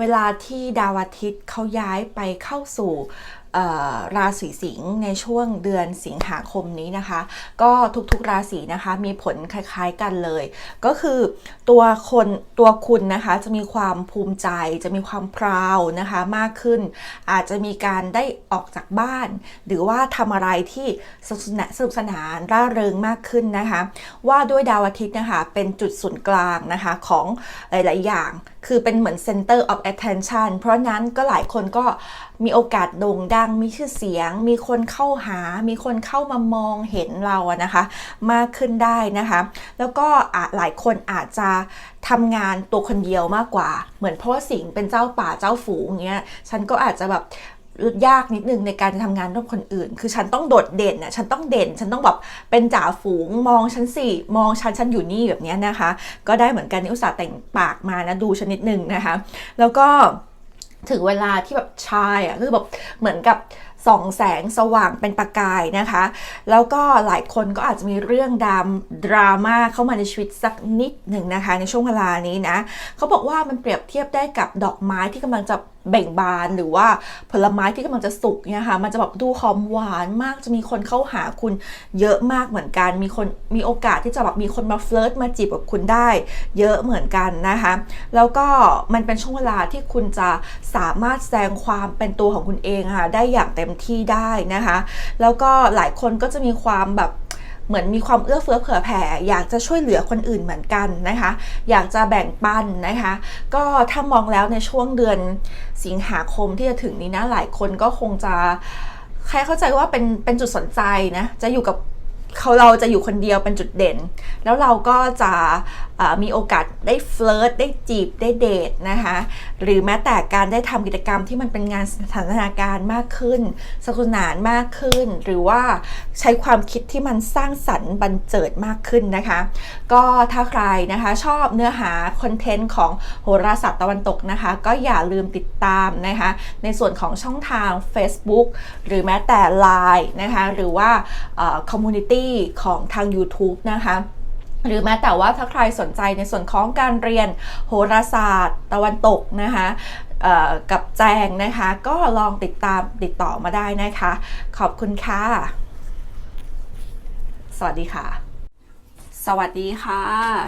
เวลาที่ดาวอาทิตย์เขาย้ายไปเข้าสู่ ราศีสิงห์ในช่วงเดือนสิงหาคมนี้นะคะ ก็ทุกๆราศีนะคะมีผลคล้ายๆกันเลย ก็คือตัวคนตัวคุณนะคะจะมีความภูมิใจ จะมีความพราวนะคะมากขึ้น อาจจะมีการได้ออกจากบ้าน หรือว่าทำอะไรที่สนุกสนานนานร่าเริงมากขึ้นนะคะ ว่าด้วยดาวอาทิตย์นะคะเป็นจุดศูนย์กลางนะคะของหลายๆอย่าง คือเป็นเหมือน center of attention เพราะนั้นก็หลายคนก็ มีโอกาสโด่งดัง มีชื่อเสียง มีคนเข้าหา มีคนเข้ามามองเห็นเราอะนะคะ มากขึ้นได้นะคะ แล้วก็หลายคนอาจจะทำงานตัวคนเดียวมากกว่า เหมือนเพราะว่าสิงเป็นเจ้าป่าเจ้าฝูงอย่างเงี้ย ฉันก็อาจจะแบบยากนิดนึงในการจะทำงานร่วมคนอื่น คือฉันต้องโดดเด่นอะ ฉันต้องเด่น ฉันต้องแบบเป็นจ่าฝูง มองฉันสิ มองฉัน ฉันอยู่นี่แบบเนี้ยนะคะ ก็ได้เหมือนกันนี่อุตส่าห์แต่งปากมานะ ดูชนิดหนึ่งนะคะ แล้วก็ ถึงเวลาที่แบบชายอะคือแบบเหมือนกับส่องแสงสว่างเป็นประกายนะคะ แล้วก็หลายคนก็อาจจะมีเรื่องดามดราม่าเข้ามาในชีวิตสักนิดหนึ่งนะคะ ในช่วงเวลานี้นะเขาบอกว่ามันเปรียบเทียบได้กับดอกไม้ที่กำลังจะเบ่งบานหรือว่าผลไม้ที่กำลังจะสุกเนี่ยค่ะ มันจะแบบดูหอมหวานมากจะมีคนเข้าหาคุณเยอะมากเหมือนกัน มีคนมีโอกาสที่จะแบบมีคนมาเฟลิร์ตมาจีบกับคุณได้ เยอะเหมือนกันนะคะ แล้วก็มันเป็นช่วงเวลาที่คุณจะสามารถแสดงความเป็นตัวของคุณเองค่ะได้อย่างเต็มที่ได้นะคะ แล้วก็หลายคนก็จะมีความแบบ เหมือนมีความเอื้อเฟื้อเผื่อแผ่ อยากจะช่วยเหลือคนอื่นเหมือนกันนะคะ อยากจะแบ่งปันนะคะ ก็ถ้ามองแล้วในช่วงเดือนสิงหาคมที่จะถึงนี้นะหลายคนก็คงจะใครเข้าใจว่าเป็นเป็นจุดสนใจนะจะอยู่กับ เขาเราจะอยู่คนเดียวเป็นจุดเด่น แล้วเราก็จะมีโอกาสได้เฟลิร์ตได้จีบได้เดทนะคะหรือแม้แต่การได้ทำกิจกรรมที่มันเป็นงานสถานการณ์มากขึ้น สนุกสนานมากขึ้น หรือว่าใช้ความคิดที่มันสร้างสรรค์บันเจิดมากขึ้นนะคะ ก็ถ้าใครนะคะชอบเนื้อหาคอนเทนต์ของโหราศาสตร์ตะวันตกนะคะ ก็อย่าลืมติดตามนะคะในส่วนของช่องทาง Facebook หรือแม้แต่ Line นะคะหรือว่าคอมมูนิตี้ของทาง YouTube นะคะหรือแม้แต่ว่าถ้าใครสนใจในส่วนของการเรียนโหราศาสตร์ ตะวันตกนะคะกับแจงนะคะ ก็ลองติดตามติดต่อมาได้นะคะ ขอบคุณค่ะ สวัสดีค่ะ สวัสดีค่ะ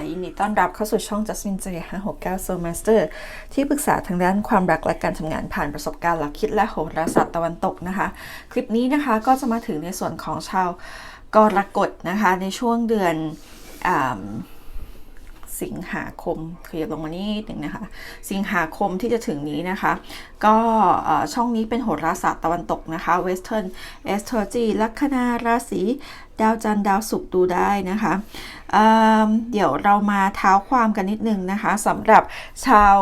ยินดีต้อนรับเข้าสู่ช่อง Jasmine J 569 Soul Master ที่ปรึกษาทางด้านความรักและการทำงานผ่านประสบการณ์หลักคิดและโหราศาสตร์ตะวันตกนะคะ คลิปนี้นะคะก็จะมาถึงในส่วนของชาว กรกฎนะคะในช่วงเดือนอสิงหาคมขยับลงมานิดหนึ่งนะคะ สิงหาคมที่จะถึงนี้นะคะ ก็ช่องนี้เป็นโหราศาสตร์ตะวันตกนะคะ Western Astrology ลัคนาราศีดาวจันทร์ดาวศุกร์ดูได้นะคะเเดี๋ยวเรามาเท้าความกันนิดนึงนะคะสำหรับชาว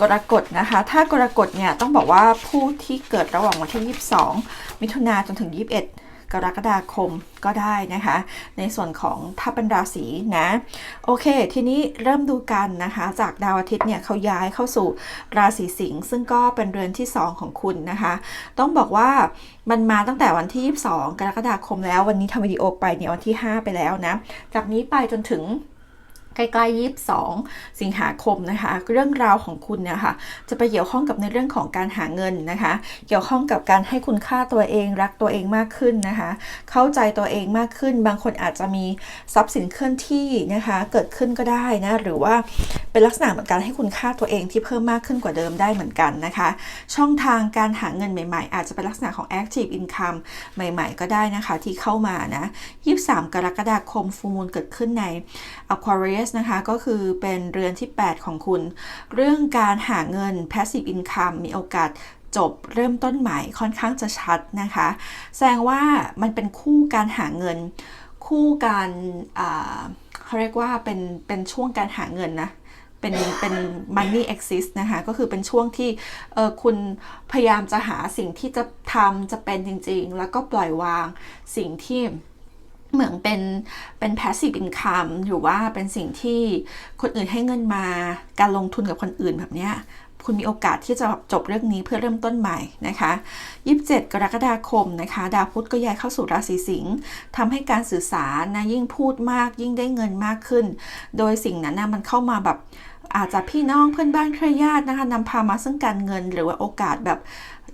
กรกฎนะคะ ถ้ากรกฎเนี่ยต้องบอกว่าผู้ที่เกิดระหว่างวันที่ 22 มิถุนาจนถึง 21 กรกฎาคมก็ได้นะคะ ในส่วนของถ้าเป็นราศีนะโอเค ทีนี้เริ่มดูกันนะคะ จากดาวอาทิตย์เนี่ยเขาย้ายเข้าสู่ราศีสิงห์ซึ่งก็เป็นเรือนที่ 2 ของคุณนะคะ ต้องบอกว่ามันมาตั้งแต่วันที่ 22 กรกฎาคมแล้ววันนี้ทำวิดีโอไปเนี่ยวันที่ 5 ไปแล้วนะ จากนี้ไปจนถึง ใกล้ๆ22สิงหาคมนะคะ เรื่องราวของคุณเนี่ยค่ะจะไปเกี่ยวข้องกับในเรื่องของการหาเงินนะคะ เกี่ยวข้องกับการให้คุณค่าตัวเองรักตัวเองมากขึ้นนะคะ เข้าใจตัวเองมากขึ้น บางคนอาจจะมีทรัพย์สินเคลื่อนที่นะคะ เกิดขึ้นก็ได้นะหรือว่าเป็นลักษณะเหมือนการให้คุณค่าตัวเองที่เพิ่มมากขึ้นกว่าเดิมได้เหมือนกันนะคะ ช่องทางการหาเงินใหม่ๆ อาจจะเป็นลักษณะของ active income ใหม่ ๆ ก็ได้นะคะที่เข้ามานะ 23 กรกฎาคมฟูมูลเกิดขึ้นใน Aquarius นะคะ ก็คือเป็นเรือนที่ 8 ของคุณ เรื่องการหาเงิน passive income มีโอกาสจบเริ่มต้นใหม่ค่อนข้างจะชัดนะคะ แสดงว่ามันเป็นคู่การหาเงิน คู่การเขาเรียกว่าเป็นเป็นช่วงการหาเงินนะเป็นเป็น money exist นะคะ ก็คือเป็นช่วงที่เออคุณพยายามจะหาสิ่งที่จะทำจะเป็นจริงๆ แล้วก็ปล่อยวางสิ่งที่ เหมือนเป็นเป็น passive income หรือว่าเป็นสิ่งที่คนอื่นให้เงินมาการลงทุนกับคนอื่นแบบเนี้ยคุณมีโอกาสที่จะจบเรื่องนี้เพื่อเริ่มต้นใหม่นะคะ27 กรกฎาคมนะคะ ดาวพุธก็ย้ายเข้าสู่ราศีสิงห์ทำให้การสื่อสารนะยิ่งพูดมากยิ่งได้เงินมากขึ้น โดยสิ่งนั้นนะมันเข้ามาแบบอาจจะพี่น้องเพื่อนบ้านเครือญาตินะคะนำพามาซึ่งการเงินหรือว่าโอกาสแบบ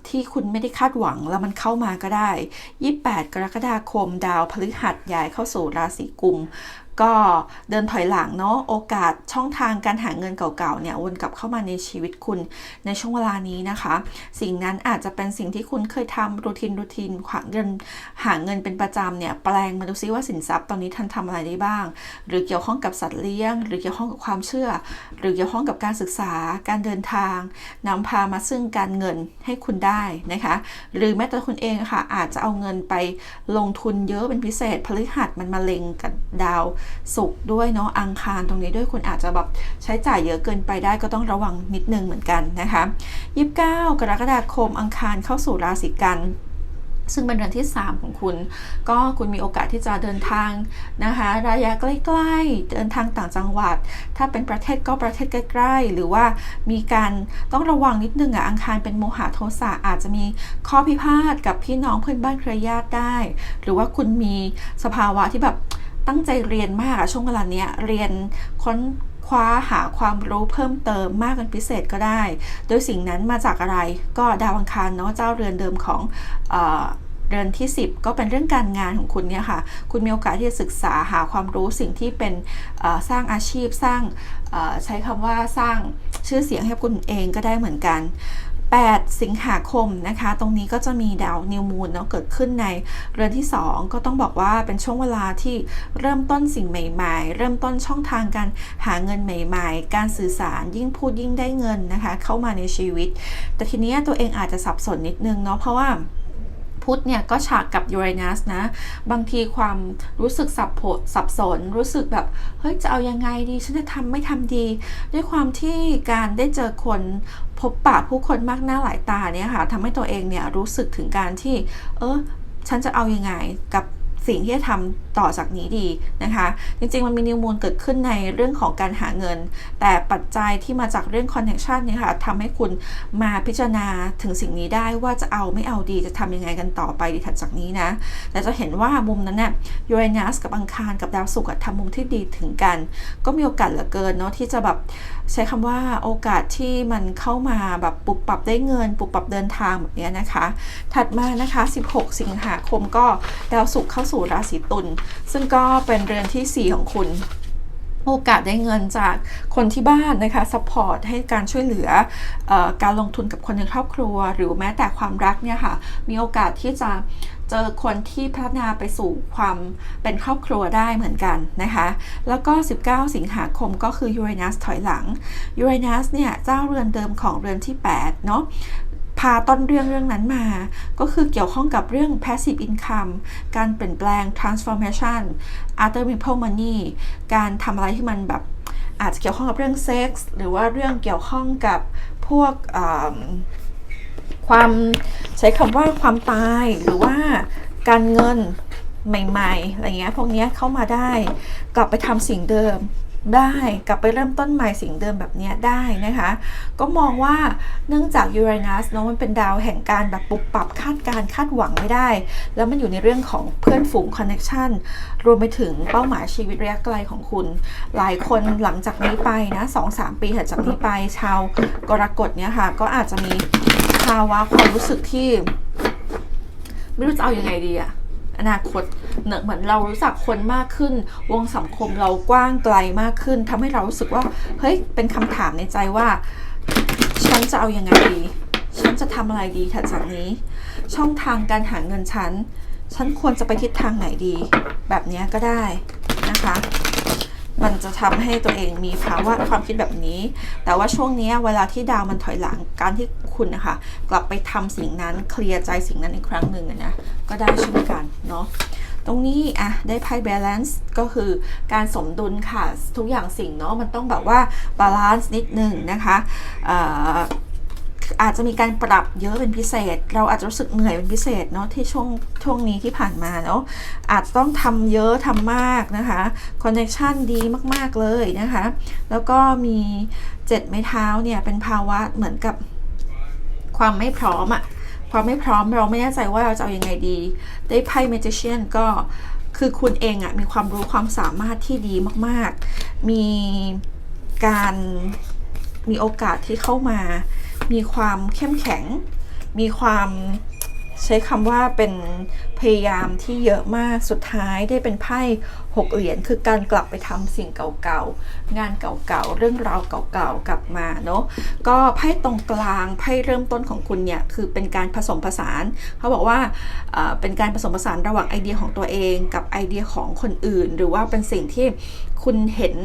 ที่คุณไม่ได้คาดหวังแล้วมันเข้ามาก็ได้ 28 กรกฎาคม ดาวพฤหัสย้ายเข้าสู่ราศีกุม ก็เดินถอยหลังเนาะโอกาสช่องทางการหาเงินเก่าๆเนี่ยวนกลับเข้ามาในชีวิตคุณในช่วงเวลานี้นะคะ สิ่งนั้นอาจจะเป็นสิ่งที่คุณเคยทำรูทีนรูทีนขวางเงินหาเงินเป็นประจำเนี่ยแปลงมาดูซิว่าสินทรัพย์ตอนนี้ท่านทำอะไรได้บ้าง หรือเกี่ยวข้องกับสัตว์เลี้ยง หรือเกี่ยวข้องกับความเชื่อ หรือเกี่ยวข้องกับการศึกษาการเดินทางนำพามาซึ่งการเงินให้คุณได้นะคะ หรือแม้แต่คุณเองค่ะอาจจะเอาเงินไปลงทุนเยอะเป็นพิเศษพฤหัสมันมาเล็งกับดาวศุกร์ด้วยเนาะอังคารตรงนี้ด้วยคุณอาจจะแบบใช้จ่ายเยอะเกินไปได้ก็ต้องระวังนิดนึงเหมือนกันนะคะ29 กรกฎาคมอังคารเข้าสู่ราศีกันซึ่งเป็นเดือนที่ 3 ของคุณ ก็คุณมีโอกาสที่จะเดินทางนะคะระยะใกล้ๆ เดินทางต่างจังหวัด ถ้าเป็นประเทศก็ประเทศใกล้ๆ หรือว่ามีการต้องระวังนิดนึงอะอังคารเป็นโมหะโทสะอาจจะมีข้อพิพาทกับพี่น้องเพื่อนบ้านเครือญาติได้ หรือว่าคุณมีสภาวะที่แบบ ตั้งใจเรียนมากอะช่วงเวลาเนี้ยเรียนค้นคว้าหาความรู้เพิ่มเติมมากเป็นพิเศษก็ได้ โดยสิ่งนั้นมาจากอะไรก็ดาวอังคารเนาะเจ้าเรือนเดิมของเเรือนที่ 10 ก็เป็นเรื่องการงานของคุณเนี่ยค่ะ คุณมีโอกาสที่จะศึกษาหาความรู้สิ่งที่เป็นสร้างอาชีพสร้างใช้คำว่าสร้างชื่อเสียงให้คุณเองก็ได้เหมือนกัน 8 สิงหาคมนะคะ ตรงนี้ก็จะมีดาวนิวมูนเนาะเกิดขึ้นในเรือนที่ 2 ก็ต้องบอกว่าเป็นช่วงเวลาที่เริ่มต้นสิ่งใหม่ๆ เริ่มต้นช่องทางการหาเงินใหม่ ๆ การสื่อสารยิ่งพูดยิ่งได้เงินนะคะ เข้ามาในชีวิต แต่ทีนี้ตัวเองอาจจะสับสนนิดนึงเนาะเพราะว่า พุธเนี่ยก็ฉากกับยูเรนัสนะ บางทีความรู้สึกสับโสับสน รู้สึกแบบ เฮ้ย จะเอายังไงดี ฉันจะทำไม่ทำดี ด้วยความที่การได้เจอคนพบปะผู้คนมากหน้าหลายตาเนี่ยค่ะทำให้ตัวเองเนี่ยรู้สึกถึงการที่ เออฉันจะเอายังไงกับ สิ่งที่จะทำต่อจากนี้ดีนะคะ จริง ๆ มันมีนิวมูลเกิดขึ้นในเรื่องของการหาเงิน แต่ปัจจัยที่มาจากเรื่องคอนเนคชันเนี่ยค่ะทำให้คุณมาพิจารณาถึงสิ่งนี้ได้ว่าจะเอาไม่เอาดีจะทำยังไงกันต่อไปดีถัดจากนี้นะ แต่จะเห็นว่ามุมนั้นเนี่ยยูเรนัสกับอังคารกับดาวศุกร์ทำมุมที่ดีถึงกัน ก็มีโอกาสเหลือเกินเนาะที่จะแบบ ใช้คำว่าโอกาสที่มันเข้ามาแบบปรับปรับได้เงินปรับปรับเดินทางแบบนี้นะคะ ถัดมานะคะ 16 สิงหาคมก็ดาวศุกร์เข้าสู่ราศีตุลซึ่งก็เป็นเรือนที่ 4 ของคุณโอกาสได้เงินจากคนที่บ้านนะคะซัพพอร์ตให้การช่วยเหลือออการลงทุนกับคนในครอบครัว หรือแม้แต่ความรักเนี่ยค่ะ มีโอกาสที่จะ เจอคนที่พัฒนาไปสู่ความเป็นครอบครัวได้เหมือนกันนะคะ แล้วก็ 19 สิงหาคมก็คือยูเรนัสถอยหลังยูเรนัสเนี่ยเจ้าเรือนเดิมของเรือนที่ 8 เนาะพาต้นเรื่องเรื่องนั้นมา ก็คือเกี่ยวข้องกับเรื่อง passive income การเปลี่ยนแปลง transformation other people money การทำอะไรที่มันแบบอาจจะเกี่ยวข้องกับเรื่องเซ็กส์หรือว่าเรื่องเกี่ยวข้องกับพวก ความใช้คำว่าความตายหรือว่าการเงินใหม่ ๆ อะไรเงี้ยพวกเนี้ยเข้ามาได้ กลับไปทำสิ่งเดิม ได้กลับไปเริ่มต้นใหม่สิ่งเดิมแบบนี้ได้นะคะ ก็มองว่าเนื่องจากยูเรนัสเนาะมันเป็นดาวแห่งการแบบปรับปรับคาดการคาดหวังไม่ได้ แล้วมันอยู่ในเรื่องของเพื่อนฝูงคอนเน t ชันรวมไปถึงเป้าหมายชีวิตระยะไกลของคุณ หลายคนหลังจากนี้ไปนะสองสามปีถัดจากนี้ไปชาวกรกฎเนี่ยค่ะ ก็อาจจะมีภาวะความรู้สึกที่ ไม่รู้จะเอาอยัางไงดีอะ อนาคตเนอะเหมือนเรารู้จักคนมากขึ้น วงสังคมเรากว้างไกลมากขึ้นทำให้เรารู้สึกว่าเฮ้ยเป็นคำถามในใจว่า ฉันจะเอาอยัางไงดี ฉันจะทำอะไรดีถัดจากนี้ ช่องทางการหาเงินฉัน ฉันควรจะไปทิศทางไหนดี แบบเนี้ยก็ได้นะคะ มันจะทำให้ตัวเองมีภาวะความคิดแบบนี้ แต่ว่าช่วงนี้เวลาที่ดาวมันถอยหลังการที่คุณนะคะ กลับไปทำสิ่งนั้นเคลียร์ใจสิ่งนั้นอีกครั้งหนึ่งนะก็ได้เช่นกันเนาะตรงนี้อะได้ไพ่ balance ก็คือการสมดุลค่ะ ทุกอย่างสิ่งเนาะมันต้องแบบว่า balance นิดหนึ่งนะคะ อาจจะมีการปรับเยอะเป็นพิเศษ เราอาจจะรู้สึกเหนื่อยเป็นพิเศษเนาะที่ช่วงช่วงนี้ที่ผ่านมาเนาะอาจจะต้องทำเยอะทำมากนะคะคอนเน c t ชันดีมากๆเลยนะคะ แล้วก็มีเจ็ดไม้เท้าเนี่ยเป็นภาวะเหมือนกับความไม่พร้อมอะความไม่พร้อมเราไม่แน่ใจว่าเราจะเอาอยัางไงดี ได้ไพ่ magician ก็คือคุณเองอะมีความรู้ความสามารถที่ดีมาก ๆ มีการมีโอกาสที่เข้ามา มีความเข้มแข็ง มีความใช้คำว่าเป็นพยายามที่เยอะมากสุดท้ายได้เป็นไพ่ หกเหรียญคือการกลับไปทำสิ่งเก่าๆ งานเก่าๆ เรื่องราวเก่าๆ กลับมาเนาะ ก็ไพ่ตรงกลางไพ่เริ่มต้นของคุณเนี่ยคือเป็นการผสมผสาน เขาบอกว่าเป็นการผสมผสานระหว่างไอเดียของตัวเองกับไอเดียของคนอื่น หรือว่าเป็นสิ่งที่คุณเห็น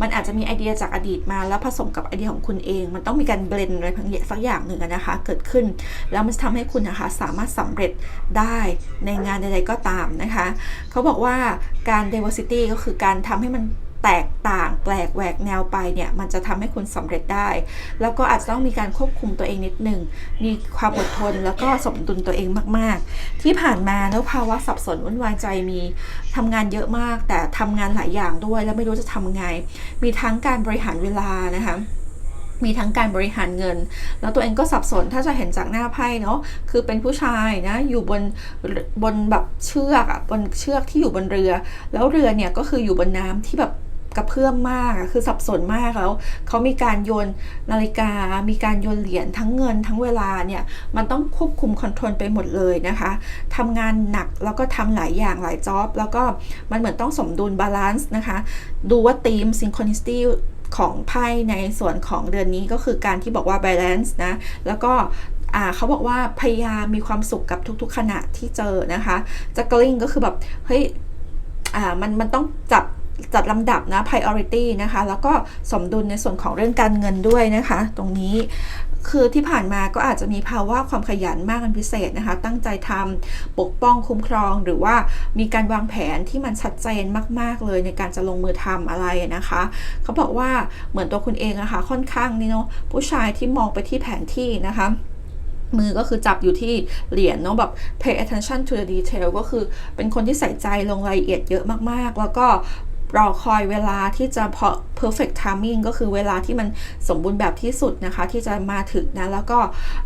มันอาจจะมีไอเดียจากอดีตมาแล้วผสมกับไอเดียของคุณเอง มันต้องมีการเบลนอะไรบางอย่างสักอย่างหนึ่งนะคะ เกิดขึ้น แล้วมันจะทำให้คุณนะคะสามารถสำเร็จได้ในงานใดๆก็ตามนะคะ เขาบอกว่าการ diversity ก็คือการทำให้มันแตกต่างแปลกแหวกแนวไปเนี่ยมันจะทำให้คุณสำเร็จได้ แล้วก็อาจจะต้องมีการควบคุมตัวเองนิดหนึ่งมีความอดทนแล้วก็สมดุลตัวเองมาก ๆ ที่ผ่านมาแล้วภาวะสับสนวุ่นวายใจมีทำงานเยอะมาก แต่ทำงานหลายอย่างด้วยแล้วไม่รู้จะทำไง มีทั้งการบริหารเวลานะคะ มีทั้งการบริหารเงิน แล้วตัวเองก็สับสนถ้าจะเห็นจากหน้าไพ่เนาะคือเป็นผู้ชายนะอยู่บนบนแบบเชือกอะบนเชือกที่อยู่บนเรือ แล้วเรือเนี่ยก็คืออยู่บนน้ำที่แบบกระเพื่อมมากคือสับสนมากแล้วเขามีการโยนนาฬิกา มีการโยนเหรียญทั้งเงินทั้งเวลาเนี่ย มันต้องควบคุมคอนโทรลไปหมดเลยนะคะทำงานหนักแล้วก็ทำหลายอย่างหลายจ็อบแล้วก็มันเหมือนต้องสมดุลบาลานซ์นะคะ ดูว่าธีม synchronicity ของไพ่ในส่วนของเดือนนี้ก็คือการที่บอกว่า balance นะ แล้วก็เขาบอกว่าพยายามมีความสุขกับทุกๆ ขณะที่เจอนะคะจักลิงก็คือแบบ เฮ้ยมันมันต้องจับจัดลำดับนะ priority นะคะ แล้วก็สมดุลในส่วนของเรื่องการเงินด้วยนะคะ ตรงนี้ คือที่ผ่านมาก็อาจจะมีภาวะความขยันมากเป็นพิเศษนะคะ ตั้งใจทำปกป้องคุ้มครองหรือว่ามีการวางแผนที่มันชัดเจนมาก ๆ เลยในการจะลงมือทำอะไรนะคะ เขาบอกว่าเหมือนตัวคุณเองอะคะ่ะค่อนข้างนี่เนาะผู้ชายที่มองไปที่แผนที่นะคะมือก็คือจับอยู่ที่เหรียญเนาะแบบ pay attention to the detail ก็คือเป็นคนที่ใส่ใจลงรายละเอียดเยอะมากๆ แล้วก็ รอคอยเวลาที่จะเพอ perfect timing ก็คือเวลาที่มันสมบูรณ์แบบที่สุดนะคะ ที่จะมาถึงนะ แล้วก็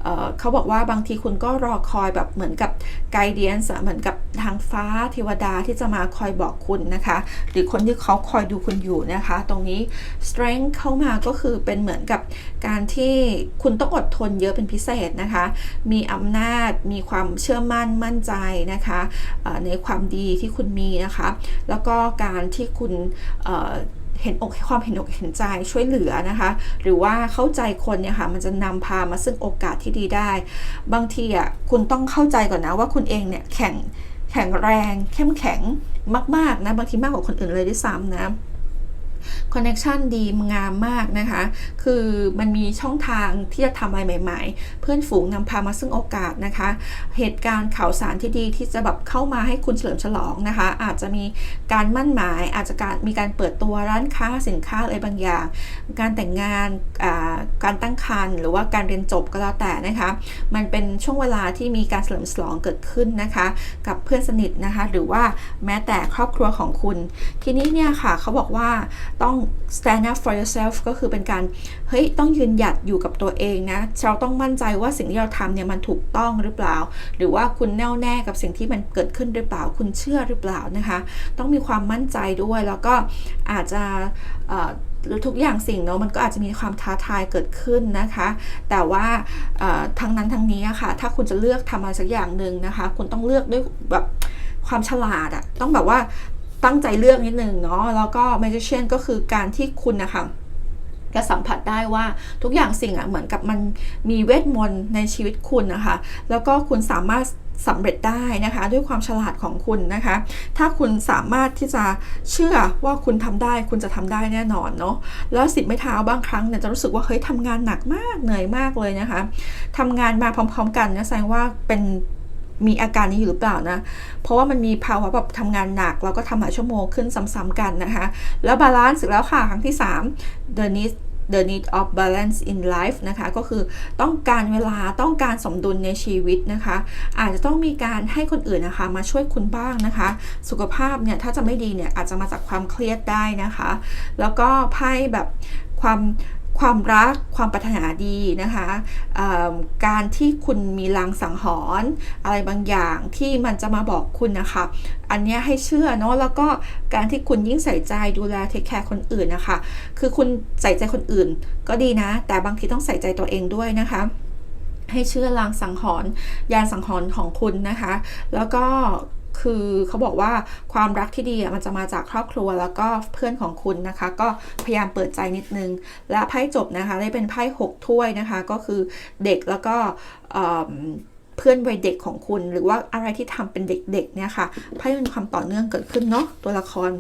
เเขาบอกว่าบางทีคุณก็รอคอยแบบเหมือนกับ guidance เหมือนกับทางฟ้าเทวดาที่จะมาคอยบอกคุณนะคะ หรือคนที่เขาคอยดูคุณอยู่นะคะ ตรงนี้ strength เข้ามาก็คือเป็นเหมือนกับการที่คุณต้องอดทนเยอะเป็นพิเศษนะคะ มีอำนาจมีความเชื่อมั่นมั่นใจนะคะในความดีที่คุณมีนะคะ แล้วก็การที่คุณเห็นอกความเห็นอกเห็นใจช่วยเหลือนะคะ หรือว่าเข้าใจคนเนี่ยค่ะมันจะนำพามาซึ่งโอกาสที่ดีได้ บางทีอะคุณต้องเข้าใจก่อนนะว่าคุณเองเนี่ยแข็งแข็งแรง เข้มแข็งมากๆนะบางทีมากกว่าคนอื่นเลยด้วยซ้ำนะ คอนเน็ชันดีงามมากนะคะ คือมันมีช่องทางที่จะทำอะไรใหม่ ๆ เพื่อนฝูงนำพามาซึ่งโอกาสนะคะ เหตุการณ์ข่าวสารที่ดีที่จะแบบเข้ามาให้คุณเฉลิมฉลองนะคะ อาจจะมีการมั่นหมาย อาจจะการมีการเปิดตัวร้านค้าสินค้าอะไรบางอย่าง การแต่งงานการตั้งครรภ์หรือว่าการเรียนจบก็แล้วแต่นะคะ มันเป็นช่วงเวลาที่มีการเฉลิมฉลองเกิดขึ้นนะคะ กับเพื่อนสนิทนะคะ หรือว่าแม้แต่ครอบครัวของคุณ ทีนี้เนี่ยค่ะเขาบอกว่าต้อง stand up for yourself ก็คือเป็นการเฮ้ยต้องยืนหยัดอยู่กับตัวเองนะเราต้องมั่นใจว่าสิ่งที่เราทำเนี่ยมันถูกต้องหรือเปล่า หรือว่าคุณแน่วแน่กับสิ่งที่มันเกิดขึ้นหรือเปล่า คุณเชื่อหรือเปล่านะคะ ต้องมีความมั่นใจด้วยแล้วก็อาจจะทุกอย่างสิ่งเนาะมันก็อาจจะมีความท้าทายเกิดขึ้นนะคะ แต่ว่าทั้งนั้นทั้งนี้ค่ะ ถ้าคุณจะเลือกทำอะไรสักอย่างหนึ่งนะคะ คุณต้องเลือกด้วยแบบความฉลาดอะต้องแบบว่า ตั้งใจเลือกนิดนึงเนาะแล้วก็ magician ก็คือการที่คุณนะคะจะสัมผัสได้ว่าทุกอย่างสิ่งอะเหมือนกับมันมีเวทมนต์ในชีวิตคุณนะคะ แล้วก็คุณสามารถสำเร็จได้นะคะ ด้วยความฉลาดของคุณนะคะ ถ้าคุณสามารถที่จะเชื่อว่าคุณทำได้ คุณจะทำได้แน่นอนเนาะแล้วสิบไม่เท้าบางครั้งเนี่ยจะรู้สึกว่าเฮ้ยทำงานหนักมากเหนื่อยมากเลยนะคะทำงานมาพร้อม ๆ กันนะแสดงว่าเป็น มีอาการนี้อยู่หรือเปล่านะ เพราะว่ามันมีภาวะแบบทำงานหนัก แล้วก็ทำหลายชั่วโมงขึ้นซ้ำๆกันนะคะ แล้วบาลานซ์สึกแล้วค่ะ ครั้งที่ 3 the need the need of balance in life นะคะ ก็คือต้องการเวลาต้องการสมดุลในชีวิตนะคะ อาจจะต้องมีการให้คนอื่นนะคะ มาช่วยคุณบ้างนะคะ สุขภาพเนี่ย ถ้าจะไม่ดีเนี่ย อาจจะมาจากความเครียดได้นะคะ แล้วก็ไพ่แบบความ ความรักความปรารถนาดีนะคะการที่คุณมีลางสังหรณ์อะไรบางอย่างที่มันจะมาบอกคุณนะคะ อันนี้ให้เชื่อเนาะแล้วก็การที่คุณยิ่งใส่ใจดูแลเทคแคร์คนอื่นนะคะ คือคุณใส่ใจคนอื่นก็ดีนะ แต่บางทีต้องใส่ใจตัวเองด้วยนะคะให้เชื่อลางสังหรณ์ยานสังหรณ์ของคุณนะคะ แล้วก็ คือเขาบอกว่าความรักที่ดีมันจะมาจากครอบครัวแล้วก็เพื่อนของคุณนะคะ ก็พยายามเปิดใจนิดนึง และไพ่จบนะคะได้เป็นไพ่หกถ้วยนะคะ ก็คือเด็กแล้วก็เพื่อนวัยเด็กของคุณ หรือว่าอะไรที่ทำเป็นเด็กๆเนี่ยค่ะไพ่มันมีความต่อเนื่องเกิดขึ้นเนาะตัวละคร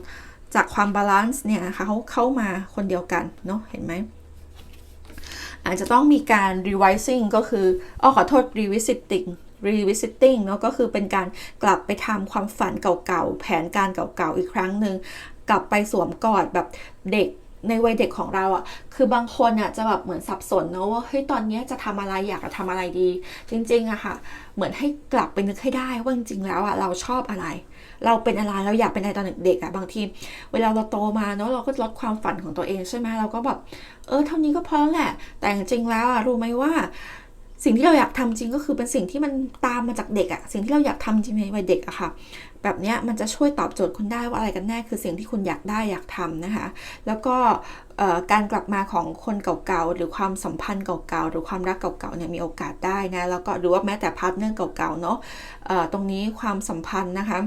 จากความบาลานซ์เนี่ยนะคะเขาเข้ามาคนเดียวกันเนาะเห็นไหมอาจจะต้องมีการ revising ก็คืออ้อขอโทษ revisiting revisiting เนาะก็คือเป็นการกลับไปทำความฝันเก่าๆ แผนการเก่าๆ อีกครั้งหนึ่ง กลับไปสวมกอดแบบเด็กในวัยเด็กของเราอะ่ะ คือบางคนอะจะแบบเหมือนสับสนเนาะว่าเฮ้ยตอนนี้จะทำอะไรอยากจะทำอะไรดี จริงๆอะค่ะ เหมือนให้กลับไปนึกให้ได้ว่าจริงๆแล้วอะเราชอบอะไร เราเป็นอะไรเราอยากเป็นอะไรตอนเด็กๆอะบางที เวลาเราโตมาเนาะเราก็ลดความฝันของตัวเองใช่ไหมเราก็แบบเออเท่านี้ก็พอแล้วแหละ แต่จริงๆแล้วอะรู้ไหมว่า สิ่งที่เราอยากทำจริงก็คือเป็นสิ่งที่มันตามมาจากเด็กอะสิ่งที่เราอยากทำจริงในวัยเด็กอะค่ะ แบบนี้มันจะช่วยตอบโจทย์คุณได้ว่าอะไรกันแน่คือสิ่งที่คุณอยากได้อยากทำนะคะ แล้วก็การกลับมาของคนเก่าๆ หรือความสัมพันธ์เก่าๆ หรือความรักเก่าๆเนี่ยมีโอกาสได้นะ แล้วก็หรือว่าแม้แต่พาร์ทเนอร์เก่าๆ เนาะตรงนี้ความสัมพันธ์นะคะ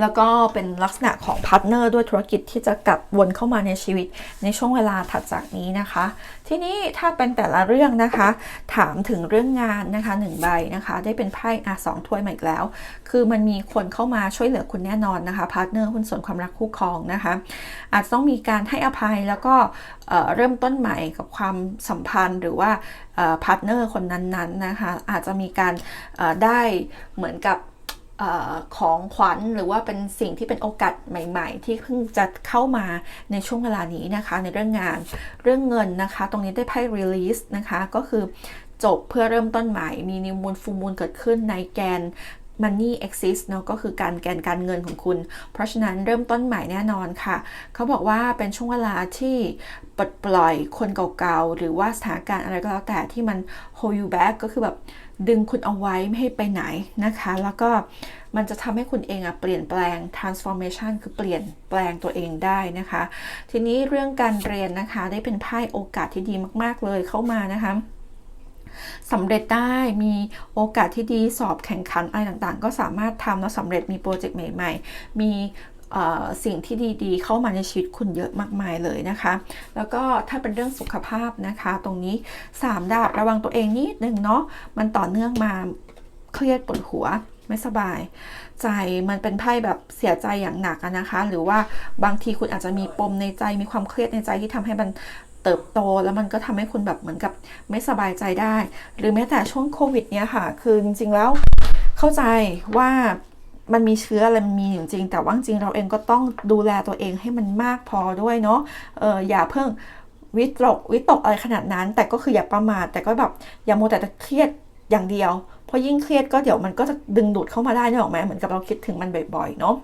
แล้วก็เป็นลักษณะของพาร์ทเนอร์ด้วยธุรกิจที่จะกลับวนเข้ามาในชีวิตในช่วงเวลาถัดจากนี้นะคะ ทีนี้ถ้าเป็นแต่ละเรื่องนะคะ ถามถึงเรื่องงานนะคะหนึ่งใบนะคะ ได้เป็นไพ่อะสองถ้วยมาอีกแล้ว คือมันมีคนเข้ามาช่วยเหลือคุณแน่นอนนะคะพาร์ทเนอร์หุ้นส่วนความรักคู่ครองนะคะ อาจต้องมีการให้อภัยแล้วก็เเริ่มต้นใหม่กับความสัมพันธ์หรือว่าพาร์ทเนอร์คนนั้นๆนะคะอาจจะมีการได้เหมือนกับ ของขวัญหรือว่าเป็นสิ่งที่เป็นโอกาสใหม่ ๆ ที่เพิ่งจะเข้ามาในช่วงเวลานี้นะคะ ในเรื่องงานเรื่องเงินนะคะ ตรงนี้ได้ไพ่ release นะคะก็คือจบเพื่อเริ่มต้นใหม่ มีนิวมูลฟูมูลเกิดขึ้นในแกน money exist เนาะก็คือการแกนการเงินของคุณ เพราะฉะนั้นเริ่มต้นใหม่แน่นอนค่ะ เขาบอกว่าเป็นช่วงเวลาที่ปลดปล่อยคนเก่าๆ หรือว่าสถานการณ์อะไรก็แล้วแต่ที่มัน hold you back ก็คือแบบดึงคุณเอาไว้ไม่ให้ไปไหนนะคะ แล้วก็มันจะทำให้คุณเองอะเปลี่ยนแปลง transformation คือเปลี่ยนแปลงตัวเองได้นะคะ ทีนี้เรื่องการเรียนนะคะ ได้เป็นไพ่โอกาสที่ดีมาก ๆเลยเข้ามานะคะ สำเร็จได้มีโอกาสที่ดีสอบแข่งขันอะไรต่างๆ ก็สามารถทำแล้วสำเร็จมีโปรเจกต์ใหม่ ๆ มีสิ่งที่ดีๆ เข้ามาในชีวิตคุณเยอะมากมายเลยนะคะ แล้วก็ถ้าเป็นเรื่องสุขภาพนะคะ ตรงนี้ 3 ดาบระวังตัวเองนิดนึงเนาะมันต่อเนื่องมาเครียดปวดหัวไม่สบาย ใจมันเป็นไพ่แบบเสียใจอย่างหนักนะคะ หรือว่าบางทีคุณอาจจะมีปมในใจมีความเครียดในใจที่ทำให้มัน เติบโตแล้วมันก็ทำให้คุณแบบเหมือนกับไม่สบายใจได้ หรือแม้แต่ช่วงโควิดเนี่ยค่ะ คือจริงๆแล้วเข้าใจว่ามันมีเชื้ออะไรมันมีอยู่จริง แต่ว่าจริงเราเองก็ต้องดูแลตัวเองให้มันมากพอด้วยเนาะเอออย่าเพิ่งวิตกวิตกอะไรขนาดนั้น แต่ก็คืออย่าประมาทแต่ก็แบบอย่าโมแต่จะเครียดอย่างเดียว เพราะยิ่งเครียดก็เดี๋ยวมันก็จะดึงดูดเข้ามาได้เนี่หรอกไหมเหมือนกับเราคิดถึงมันบ่อยๆเนาะ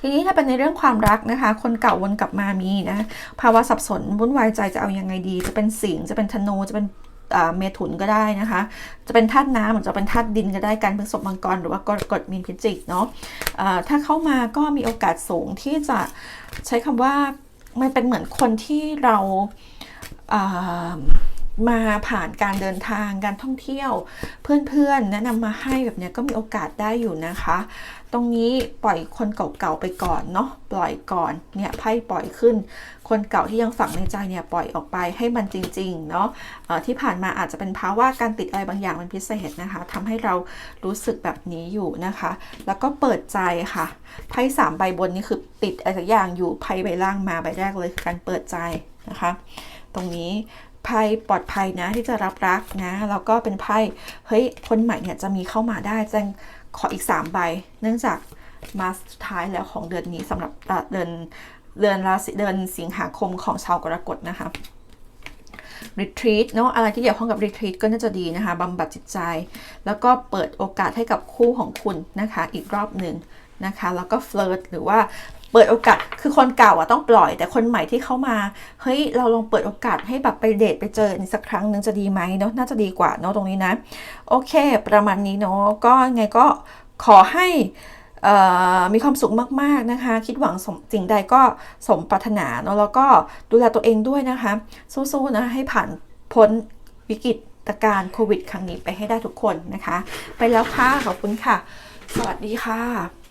ทีนี้ถ้าเป็นในเรื่องความรักนะคะ คนเก่าวนกลับมามีนะภาวะสับสนวุ่นวายใจจะเอายังไงดี จะเป็นสิงจะเป็นธนูจะเป็นเมถุนก็ได้นะคะ จะเป็นธาตุน้ำหรือจะเป็นธาตุดินก็ได้การพฤษภมังกรหรือว่ากรกฎมีนพิจิกเนาะอ่าถ้าเข้ามาก็มีโอกาสสูงที่จะใช้คำว่ามันเป็นเหมือนคนที่เรามาผ่านการเดินทางการท่องเที่ยว เพื่อนๆแนะนำมาให้แบบนี้ก็มีโอกาสได้อยู่นะคะ ตรงนี้ปล่อยคนเก่าๆไปก่อนเนาะปล่อยก่อนเนี่ยไพ่ปล่อยขึ้น คนเก่าที่ยังฝังในใจเนี่ยปล่อยออกไปให้มันจริงๆเนาะเอ่อที่ผ่านมาอาจจะเป็นภาวะการติดอะไรบางอย่างเป็นพิเศษนะคะทำให้เรารู้สึกแบบนี้อยู่นะคะ แล้วก็เปิดใจค่ะไพ่สามใบบนนี่คือติดอะไรสักอย่างอยู่ไพ่ใบล่างมาใบแรกเลยคือการเปิดใจนะคะ ตรงนี้ไพ่ปลอดภัยนะที่จะรับรักนะแล้วก็เป็นไพ่เฮ้ยคนใหม่เนี่ยจะมีเข้ามาได้แจ้ง ขออีก 3 ใบ เนื่องจากมาสุดท้ายแล้วของเดือนนี้สำหรับเดือนเดือนราศีเดือนสิงหาคมของชาวกรกฎนะคะรีทรีตเนาะอะไรที่เกี่ยวข้องกับรีทรีตก็น่าจะดีนะคะบำบัดจิตใจ แล้วก็เปิดโอกาสให้กับคู่ของคุณนะคะ อีกรอบหนึ่งนะคะ แล้วก็เฟลิร์ตหรือว่า เปิดโอกาสคือคนเก่าอะต้องปล่อย แต่คนใหม่ที่เข้ามาเฮ้ยเราลองเปิดโอกาสให้แบบไปเดทไปเจออีกสักครั้งหนึ่งจะดีไหมเนาะน่าจะดีกว่าเนาะตรงนี้นะ โอเค ประมาณนี้เนาะก็ไงก็ขอให้มีความสุขมาก ๆ นะคะ คิดหวังสมสิ่งใดก็สมปรารถนาเนาะแล้วก็ดูแลตัวเองด้วยนะคะ สู้ๆนะให้ผ่านพ้นวิกฤตการณ์โควิด ครั้งนี้ไปให้ได้ทุกคนนะคะ ไปแล้วค่ะ ขอบคุณค่ะ สวัสดีค่ะ